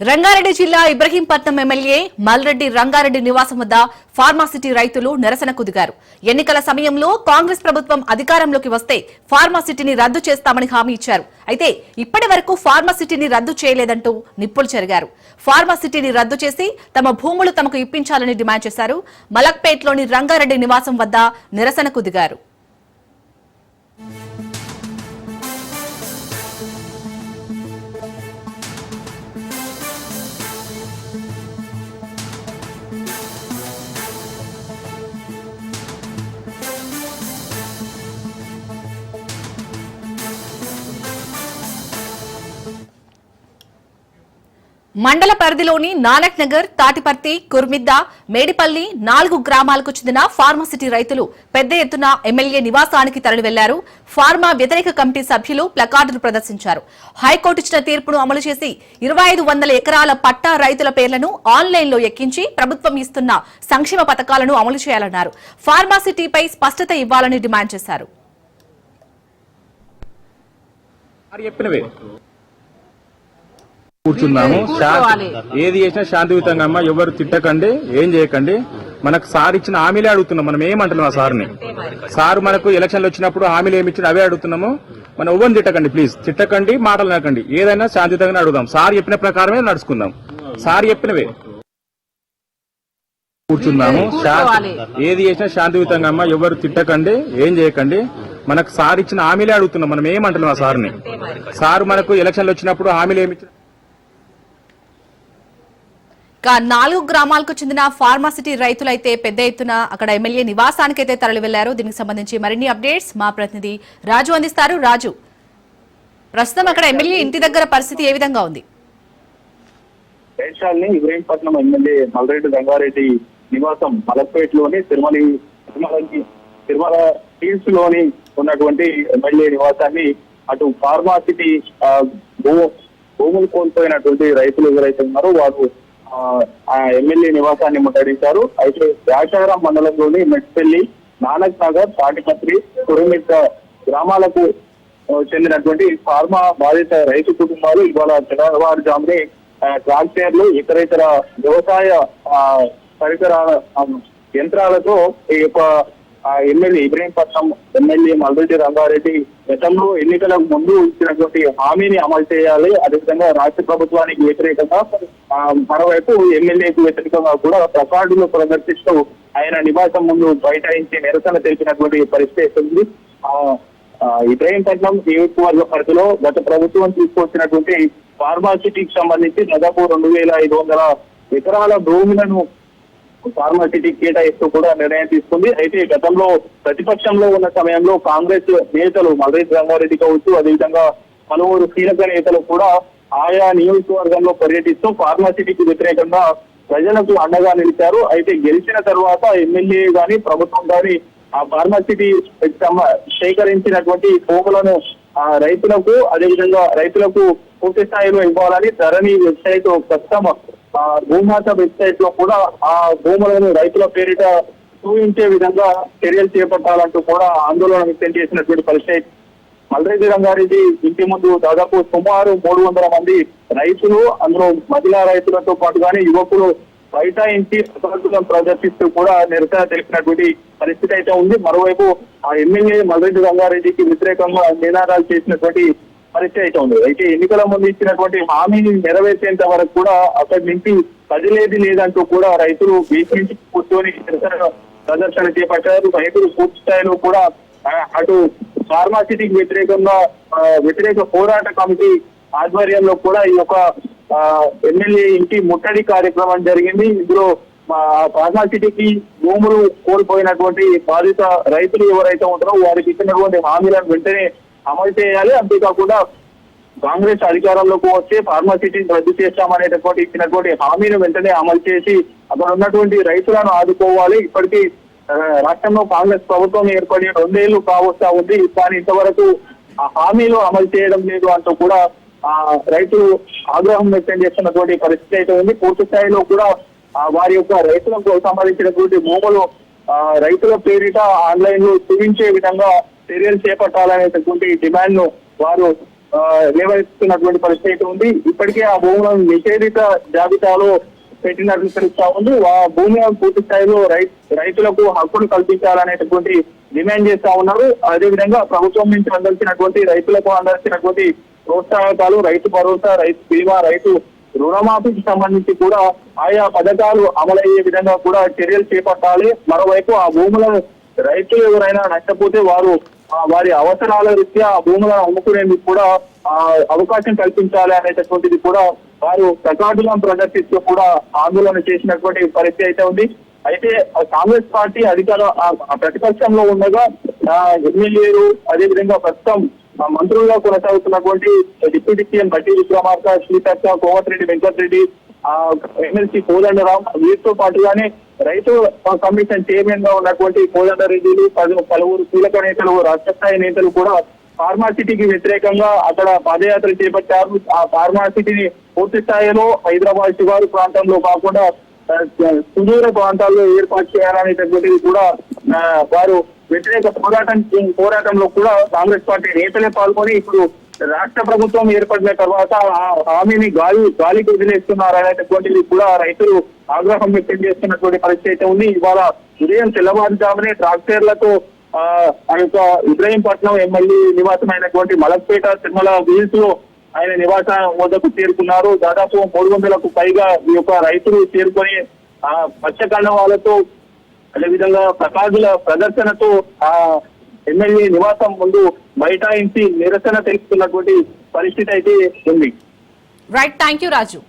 రంగారెడ్డి జిల్లా ఇబ్రహీంపట్నం ఎమ్మెల్యే మల్రెడ్డి రంగారెడ్డి నివాసం వద్ద ఫార్మాసిటీ రైతులు నిరసనకు దిగారు ఎన్నికల సమయంలో కాంగ్రెస్ ప్రభుత్వం అధికారంలోకి వస్తే ఫార్మాసిటీని రద్దు చేస్తామని హామీ ఇచ్చారు. అయితే ఇప్పటి వరకు ఫార్మాసిటీని రద్దు చేయలేదంటూ నిప్పులు చెరిగారు. ఫార్మాసిటీని రద్దు చేసి తమ భూములు తమకు ఇప్పించాలని డిమాండ్ చేశారు. మలక్పేట్లోని రంగారెడ్డి నివాసం వద్ద నిరసనకు దిగారు మండల పరిధిలోని నానక్ నగర్ తాటిపర్తి కుర్మిద్ద మేడిపల్లి నాలుగు గ్రామాలకు చెందిన ఫార్మాసిటీ రైతులు పెద్ద ఎత్తున ఎమ్మెల్యే నివాసానికి తరలివెళ్ళారు. ఫార్మా వ్యతిరేక కమిటీ సభ్యులు ప్లకార్డులు ప్రదర్శించారు. హైకోర్టు ఇచ్చిన తీర్పును అమలు చేసి ఇరవై ఐదు వందల ఎకరాల పట్టా రైతుల పేర్లను ఆన్లైన్లో ఎక్కించి ప్రభుత్వం ఇస్తున్న సంక్షేమ పథకాలను అమలు చేయాలన్నారు. ఫార్మాసిటీపై స్పష్టత ఇవ్వాలని డిమాండ్ చేశారు. కూర్చున్నాము. ఏది చేసినా శాంతియుతంగా అమ్మా ఎవరు తిట్టకండి ఏం చేయకండి. మనకు సార్ ఇచ్చిన హామీలే అడుగుతున్నాం. మనం ఏమంటున్నాం ఆ సార్ని. సార్ మనకు ఎలక్షన్లు వచ్చినప్పుడు హామీలు ఏమి ఇచ్చిన అవే అడుగుతున్నాము. మనం ఎవరిని తిట్టకండి ప్లీజ్ తిట్టకండి మాటలు నడకండి ఏదైనా శాంతియుతంగా అడుగుదాం. సార్ చెప్పిన ప్రకారమే నడుచుకుందాం. సార్ చెప్పినవే. కూర్చున్నాము. ఏది చేసినా శాంతియుతంగా అమ్మా ఎవరు తిట్టకండి ఏం చేయకండి. మనకు సార్ ఇచ్చిన హామీలే అడుగుతున్నాం. మనం ఏమంటున్నాం ఆ సార్ని. సార్ మనకు ఎలక్షన్లు వచ్చినప్పుడు హామీలు ఏమి ఇచ్చిన ఇక నాలుగు గ్రామాలకు చెందిన ఫార్మాసిటీ రైతులైతే పెద్ద ఎత్తున అక్కడ ఎమ్మెల్యే నివాసానికైతే తరలి వెళ్ళారు దీనికి సంబంధించి మరిన్ని అప్డేట్స్ మా ప్రతినిధి రాజు అందిస్తారు. రాజు ప్రస్తుతం అక్కడ ఎమ్మెల్యే ఇంటి దగ్గర పరిస్థితి ఏ విధంగా ఉంది? దేశాల్ని ఇబ్రహీంపట్నం ఎమ్మెల్యే మల్రెడ్డి రంగారెడ్డి నివాసం మలక్పేటలోని తిరుమల తిరుమలకి తిరుమల హిల్స్లోని ఉన్నటువంటి ఎమ్మెల్యే నివాసాన్ని అటు ఫార్మాసిటీ భూములు కోల్పోయినటువంటి రైతులు ఎవరైతే ఉన్నారో వారు ఎమ్మెల్యే నివాసాన్ని ముట్టడించారు. అయితే వ్యాచారం మండలంలోని మెట్పల్లి నానక్ నగర్ తాటిపత్రి కురుమిట్ట గ్రామాలకు చెందినటువంటి ఫార్మా బాధిత రైతు కుటుంబాలు ఇవాళ తెల్లవారుజామునే ట్రాక్టర్లు ఇతర ఇతర వ్యవసాయ ఆ, పరికరాల యంత్రాలతో ఈ యొక్క ఆ, ఎమ్మెల్యే ఇబ్రహీంపట్నం ఎమ్మెల్యే మల్రెడ్డి రంగారెడ్డి గతంలో ఎన్నికలకు ముందు ఇచ్చినటువంటి హామీని అమలు చేయాలి. అదేవిధంగా రాష్ట్ర ప్రభుత్వానికి వ్యతిరేకంగా మరోవైపు ఎమ్మెల్యేకు వ్యతిరేకంగా కూడా ప్లకార్డులు ప్రదర్శిస్తూ ఆయన నివాసం ముందు బైఠాయించి నిరసన తెలిపినటువంటి పరిస్థితి ఉంది. ఆ, ఆ, ఇబ్రహీంపట్నం నియోజకవర్గ పరిధిలో గత ప్రభుత్వం తీసుకొచ్చినటువంటి ఫార్మాసిటీకి సంబంధించి దాదాపు రెండు వేల ఐదు వందల ఎకరాల భూములను ఫార్మాసిటీ కేటాయిస్తూ కూడా నిర్ణయం తీసుకుంది. అయితే గతంలో ప్రతిపక్షంలో ఉన్న సమయంలో కాంగ్రెస్ నేతలు మల్రేష్ రంగారెడ్డి కావచ్చు అదేవిధంగా పలువురు కీలక నేతలు కూడా ఆయా నియోజకవర్గంలో పర్యటిస్తూ ఫార్మాసిటీకి వ్యతిరేకంగా ప్రజలకు అండగా నిలిచారు. అయితే గెలిచిన తర్వాత ఎమ్మెల్యే గాని ప్రభుత్వం గాని ఆ ఫార్మాసిటీ సేకరించినటువంటి పోగులను ఆ రైతులకు అదేవిధంగా రైతులకు పూర్తి స్థాయిలో ఇవ్వాలని ధరణి వెబ్సైట్ ప్రస్తుతం భూమాత వెబ్సైట్లో కూడా ఆ భూములను రైతుల పేరిట చూపించే విధంగా చర్యలు చేపట్టాలంటూ కూడా ఆందోళన వ్యక్తం చేసినటువంటి పరిస్థితి. మల్రెడ్డి రంగారెడ్డి ఇంటి ముందు దాదాపు సుమారు మూడు వందల మంది రైతులు అందులో మహిళా రైతులతో పాటుగానే యువకులు బైఠాయించి ప్రదర్శన ప్రదర్శిస్తూ కూడా నిరసన తెలిపినటువంటి పరిస్థితి అయితే ఉంది. మరోవైపు ఆ ఎమ్మెల్యే మల్రెడ్డి రంగారెడ్డికి వ్యతిరేకంగా నినాదాలు చేసినటువంటి పరిస్థితి అయితే ఉంది. అయితే ఎన్నికల ముందు ఇచ్చినటువంటి హామీని నెరవేర్చేంత వరకు కూడా అక్కడి నుంచి కదిలేది లేదంటూ కూడా రైతులు బీచ్ నుంచి కూర్చొని నిరసన ప్రదర్శన చేపట్టారు. రైతులు పూర్తి స్థాయిలో కూడా అటు ఫార్మాసిటీకి వ్యతిరేకంగా వ్యతిరేక పోరాట కమిటీ ఆధ్వర్యంలో కూడా ఈ యొక్క ఎమ్మెల్యే ఇంటి ముట్టడి కార్యక్రమం జరిగింది. ఇందులో ఫార్మాసిటీకి భూములు కోల్పోయినటువంటి బాధిత రైతులు ఎవరైతే ఉంటారో వారికి ఇచ్చినటువంటి హామీలను వెంటనే అమలు చేయాలి. అంతేకాకుండా కాంగ్రెస్ అధికారంలోకి వస్తే ఫార్మాసిటీని రద్దు చేస్తామనేటటువంటి ఇచ్చినటువంటి హామీని వెంటనే అమలు చేసి అక్కడ ఉన్నటువంటి రైతులను ఆదుకోవాలి. ఇప్పటికీ రాష్ట్రంలో కాంగ్రెస్ ప్రభుత్వం ఏర్పడి రెండేళ్ళు కావస్తా ఉంది. కానీ ఇంతవరకు ఆ హామీలు అమలు చేయడం లేదు అంటూ కూడా ఆ రైతులు ఆగ్రహం వ్యక్తం చేస్తున్నటువంటి పరిస్థితి అయితే ఉంది. పూర్తి స్థాయిలో కూడా ఆ, వారి యొక్క రైతులకు సంబంధించినటువంటి భూములు ఆ, రైతుల పేరిట ఆన్లైన్లో చూపించే విధంగా చర్యలు చేపట్టాలనేటటువంటి డిమాండ్ను వారు నిర్వహిస్తున్నటువంటి లేవనెత్తుతున్నటువంటి పరిస్థితి అయితే ఉంది. ఇప్పటికే ఆ భూములను నిషేధిత జాబితాలో పెట్టినట్లు తెలుస్తా ఉంది. ఆ భూమి పూర్తి స్థాయిలో రైతులకు హక్కులు కల్పించాలనేటటువంటి డిమాండ్ చేస్తా ఉన్నారు. అదేవిధంగా ప్రభుత్వం నుంచి అందాల్సినటువంటి రైతులకు అందాల్సినటువంటి ప్రోత్సాహకాలు రైతు భరోసా రైతు బీమా రైతు రుణమాఫీకి సంబంధించి కూడా ఆయా పథకాలు అమలయ్యే విధంగా కూడా చర్యలు చేపట్టాలి. మరోవైపు ఆ భూములను రైతులు ఎవరైనా నష్టపోతే వారు వారి అవసరాల రీత్యా ఆ భూములను అమ్ముకునేందుకు కూడా అవకాశం కల్పించాలి అనేటటువంటిది కూడా వారు ప్రకాటులను ప్రదర్శిస్తూ కూడా ఆందోళన చేసినటువంటి పరిస్థితి అయితే ఉంది. అయితే కాంగ్రెస్ పార్టీ అధికార ప్రతిపక్షంలో ఉండగా ఎమ్మెల్యేలు అదేవిధంగా ప్రస్తుతం మంత్రులుగా కొనసాగుతున్నటువంటి డిప్యూటీ సీఎం బట్టి విక్రమార్క శ్రీతక్క కోమటిరెడ్డి వెంకటరెడ్డి ఆ ఎమ్మెల్సీ కోదండరాం వీరితో పాటుగానే రైతు కమిషన్ చైర్మన్గా ఉన్నటువంటి కోదండరెడ్డిలు పలు పలువురు కీలక నేతలు రాష్ట్ర స్థాయి నేతలు కూడా ఫార్మాసిటీకి వ్యతిరేకంగా అక్కడ పాదయాత్ర చేపట్టారు. ఆ ఫార్మాసిటీని పూర్తి స్థాయిలో హైదరాబాద్ శివారు ప్రాంతంలో కాకుండా సుదూర ప్రాంతాల్లో ఏర్పాటు చేయాలనేటటువంటిది కూడా వారు వ్యతిరేక పోరాటం పోరాటంలో కూడా కాంగ్రెస్ పార్టీ నేతలే పాల్గొని ఇప్పుడు రాష్ట్ర ప్రభుత్వం ఏర్పడిన తర్వాత ఆ హామీని గాలి గాలికి వదిలేస్తున్నారు అనేటటువంటిది కూడా రైతులు ఆగ్రహం వ్యక్తం చేస్తున్నటువంటి పరిస్థితి అయితే ఉంది. ఇవాళ ఉదయం తెల్లవారుజామునే ట్రాక్టర్లతో ఆ యొక్క ఇబ్రహీంపట్నం ఎమ్మెల్యే నివాసమైనటువంటి మలక్పేట తిరుమల వీల్స్లో ఆయన నివాసం వద్దకు చేరుకున్నారు. దాదాపు మూడు వందలకు పైగా ఈ యొక్క రైతులు చేరుకొని ఆ పచ్చకండ వాళ్ళతో అదేవిధంగా ప్రకాశుల ప్రదర్శనతో ఆ ఎమ్మెల్యే నివాసం ముందు బైఠాయించి నిరసన తెలుపుతున్నటువంటి పరిస్థితి అయితే ఉంది. Right thank you Raju